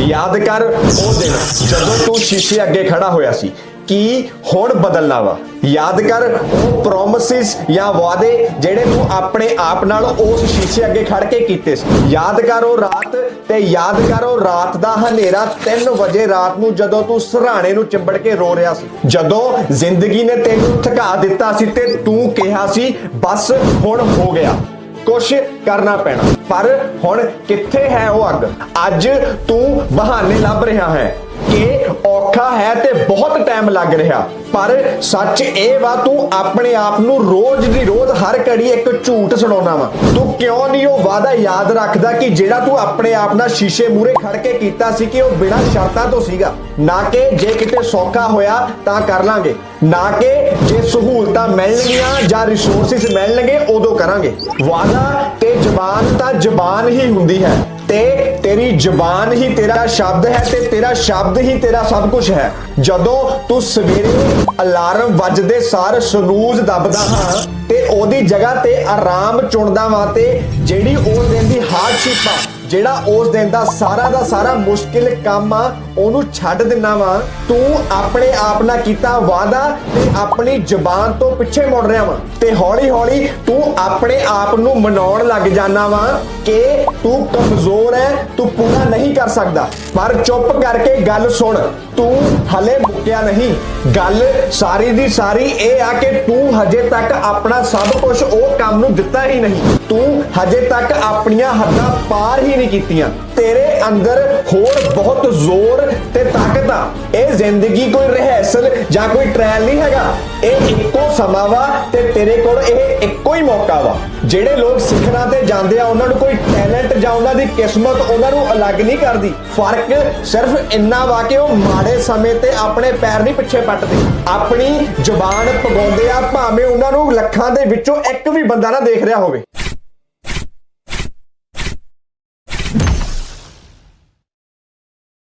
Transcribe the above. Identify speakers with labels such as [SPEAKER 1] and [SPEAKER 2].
[SPEAKER 1] ਯਾਦ ਕਰ ਉਹ ਦਿਨ ਜਦੋਂ ਤੂੰ ਸ਼ੀਸ਼ੇ ਅੱਗੇ ਖੜਾ ਹੋਇਆ ਸੀ, ਕੀ ਹੁਣ ਬਦਲਣਾ ਵਾ? ਯਾਦ ਕਰ ਉਹ ਪ੍ਰੋਮਿਸਿਸ ਜਾਂ ਵਾਅਦੇ ਜਿਹੜੇ ਤੂੰ ਆਪਣੇ ਆਪ ਨਾਲ ਉਸ ਸ਼ੀਸ਼ੇ ਅੱਗੇ ਖੜ ਕੇ ਕੀਤੇ ਸੀ। ਯਾਦ ਕਰ ਉਹ ਰਾਤ ਤੇ ਯਾਦ ਕਰ ਉਹ ਰਾਤ ਦਾ ਹਨੇਰਾ 3 ਵਜੇ ਰਾਤ ਨੂੰ ਜਦੋਂ ਤੂੰ ਸਰਾਣੇ ਨੂੰ ਚਿੰਬੜ ਕੇ ਰੋ ਰਿਹਾ ਸੀ। ਜਦੋਂ ਜ਼ਿੰਦਗੀ ਨੇ ਤੈਨੂੰ ਥਕਾ ਦਿੱਤਾ ਸੀ ਤੇ ਤੂੰ ਕਿਹਾ ਸੀ, ਬਸ ਹੁਣ ਹੋ ਗਿਆ। ਕੁਛ ਕਰਨਾ ਪੈਣਾ। ਪਰ ਹੁਣ ਕਿੱਥੇ ਹੈ ਉਹ ਅੱਗ? ਅੱਜ ਤੂੰ ਬਹਾਨੇ ਲੱਭ ਰਿਹਾ ਹੈ। ਕਿ ਔਖਾ ਹੈ ਤੇ ਬਹੁਤ ਟਾਈਮ ਲੱਗ ਰਿਹਾ। ਪਰ ਸੱਚ ਇਹ ਵਾ, ਤੂੰ ਆਪਣੇ ਆਪ ਨੂੰ ਰੋਜ਼ ਦੀ ਰੋਜ਼ ਹਰ ਘੜੀ ਇੱਕ ਝੂਠ ਸੁਣਾਉਣਾ ਵਾ। ਤੂੰ ਕਿਉਂ ਨਹੀਂ ਉਹ ਵਾਅਦਾ ਯਾਦ ਰੱਖਦਾ ਕਿ ਜਿਹੜਾ ਤੂੰ ਆਪਣੇ ਆਪ ਨਾਲ ਸ਼ੀਸ਼ੇ ਮੂਰੇ ਖੜ ਕੇ ਕੀਤਾ ਸੀ ਕਿ ਉਹ ਬਿਨਾਂ ਸ਼ਰਤਾਂ ਤੋਂ ਸੀਗਾ? ਨਾ ਕਿ ਜੇ ਕਿਤੇ ਸੌਖਾ ਹੋਇਆ ਤਾਂ ਕਰ ਲਾਂਗੇ। ਨਾ ਕਿ ਜੇ ਸਹੂਲਤਾਂ ਮਿਲਣਗੀਆਂ ਜਾਂ ਰਿਸੋਰਸਿਸ ਮਿਲਣਗੇ, ਉਦੋਂ ਕਰਾਂਗੇ। ਵਾਅਦਾ ਤੇ ਜ਼ਬਾਨ ਤਾਂ ਜ਼ਬਾਨ ਹੀ ਹੁੰਦੀ ਹੈ। ਤੇ ਤੇਰੀ ਜ਼ਬਾਨ ਹੀ ਤੇਰਾ ਸ਼ਬਦ ਹੈ ਤੇ ਤੇਰਾ ਸ਼ਬਦ ਹੀ ਤੇਰਾ ਸਭ ਕੁਝ ਹੈ। ਜਦੋਂ ਤੂੰ ਸਵੇਰੇ ਅਲਾਰਮ ਵੱਜਦੇ ਸਾਰ ਸਨੂਜ਼ ਦੱਬਦਾ ਹਾਂ ਤੇ ਉਹਦੀ ਜਗ੍ਹਾ ਤੇ ਆਰਾਮ ਚੁਣਦਾ ਵਾਂ ਤੇ ਜਿਹੜੀ ਉਹ ਦਿਨ ਦੀ ਹਾਰਡਸ਼ਿਪ ਆ ਜਿਹੜਾ ਉਸ ਦਿਨ ਦਾ ਸਾਰਾ ਦਾ ਸਾਰਾ ਮੁਸ਼ਕਿਲ ਕੰਮ ਆ, ਉਹਨੂੰ ਛੱਡ ਦਿੰਨਾ ਵਾ। ਤੂੰ ਆਪਣੇ ਆਪ ਨਾਲ ਕੀਤਾ ਵਾਅਦਾ ਤੇ ਆਪਣੀ ਜ਼ਬਾਨ ਤੋਂ ਪਿੱਛੇ ਮੁੜ ਰਿਹਾ ਵਾ। ਤੇ ਹੌਲੀ ਹੌਲੀ ਤੂੰ ਆਪਣੇ ਆਪ ਨੂੰ ਮਨਾਉਣ ਲੱਗ ਜਾਣਾ ਵਾ ਕਿ ਤੂੰ ਕਮਜ਼ੋਰ ਹੈ ਤੂੰ ਪੂਰਾ ਨਹੀਂ ਕਰ ਸਕਦਾ। ਪਰ ਚੁੱਪ ਕਰਕੇ ਗੱਲ ਸੁਣ, ਤੂੰ ਹਲੇ ਮੁੱਕਿਆ ਨਹੀਂ। ਗੱਲ ਸਾਰੀ ਦੀ ਸਾਰੀ ਇਹ ਆ ਕਿ ਤੂੰ ਹਜੇ ਤੱਕ ਆਪਣਾ ਸਭ ਕੁਝ ਉਹ ਕੰਮ ਨੂੰ ਦਿੱਤਾ ਹੀ ਨਹੀਂ। ਤੂੰ ਹਜੇ ਤੱਕ ਆਪਣੀਆਂ ਹੱਦਾਂ ਪਾਰ ਹੀ ਨਹੀਂ ਕੀਤੀਆਂ। ਤੇਰੇ ਅੰਦਰ ਹੋਰ ਬਹੁਤ ਜ਼ੋਰ ਤੇ ਤਾਕਤ ਆ। ਇਹ ਜ਼ਿੰਦਗੀ ਕੋਈ ਰਿਹਰਸਲ ਜਾਂ ਕੋਈ ਟ੍ਰਾਇਲ ਨਹੀਂ ਹੈਗਾ। ਇਹ ਇੱਕੋ ਸਮਾਂ ਵਾ ਤੇ ਤੇਰੇ ਕੋਲ ਇਹ ਇੱਕੋ ਹੀ ਮੌਕਾ ਵਾ। ਜਿਹੜੇ ਲੋਕ ਸਿੱਖਣਾ ਤੇ ਜਾਂਦੇ ਆ, ਉਹਨਾਂ ਨੂੰ ਕੋਈ ਟੈਲੈਂਟ ਜਾਂ ਉਹਨਾਂ ਦੀ ਕਿਸਮਤ ਉਹਨਾਂ ਨੂੰ ਅਲੱਗ ਨਹੀਂ ਕਰਦੀ। ਫ਼ਰਕ ਸਿਰਫ ਇੰਨਾ ਵਾ ਕਿ ਉਹ ਮਾੜੇ ਸਮੇਂ ਤੇ ਆਪਣੇ ਪੈਰ ਨਹੀਂ ਪਿੱਛੇ ਪੱਟਦੇ। ਆਪਣੀ ਜ਼ੁਬਾਨ ਪਗਾਉਂਦੇ ਆ, ਭਾਵੇਂ ਉਹਨਾਂ ਨੂੰ ਲੱਖਾਂ ਦੇ ਵਿੱਚੋਂ ਇੱਕ ਵੀ ਬੰਦਾ ਨਾ ਦੇਖ ਰਿਹਾ ਹੋਵੇ। you